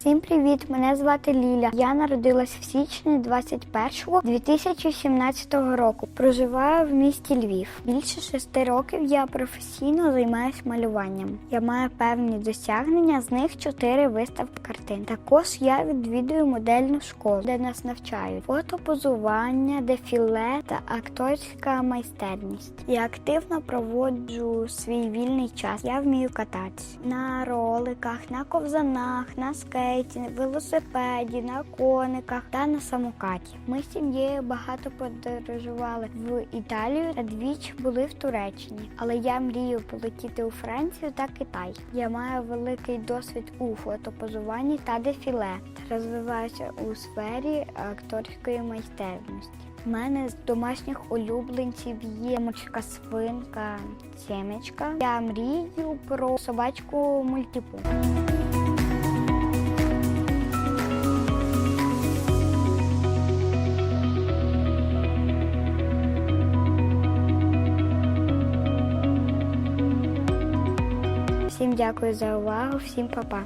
Всім привіт! Мене звати Ліля. Я народилась в січні 21-го 2017 року. Проживаю в місті Львів. Більше шести років я професійно займаюся малюванням. Я маю певні досягнення, з них чотири виставки картин. Також я відвідую модельну школу, де нас навчають фотопозування, дефіле та акторська майстерність. Я активно проводжу свій вільний час. Я вмію кататися на роликах, на ковзанах, на скейті, велосипеді, на кониках та на самокаті. Ми з сім'єю багато подорожували в Італію та двічі були в Туреччині. Але я мрію полетіти у Францію та Китай. Я маю великий досвід у фотопозуванні та дефіле розвиваюся у сфері акторської майстерності. У мене з домашніх улюбленців є мочка свинка, сімечка. Я мрію про собачку мультипу. Всім дякую за увагу, всім па-па.